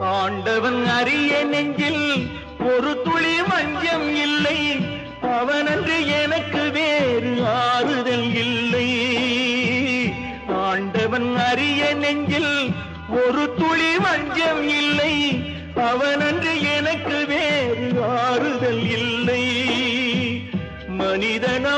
ஆண்டவன் அறிய நெஞ்சில் ஒரு துளி மஞ்சம் இல்லை. அவனன்று எனக்கு வேறு ஆறுதல் இல்லை. ஆண்டவன் அறிய நெஞ்சில் ஒரு துளி மஞ்சம் இல்லை. அவனன்று எனக்கு வேறு ஆறுதல் இல்லை. மனிதனா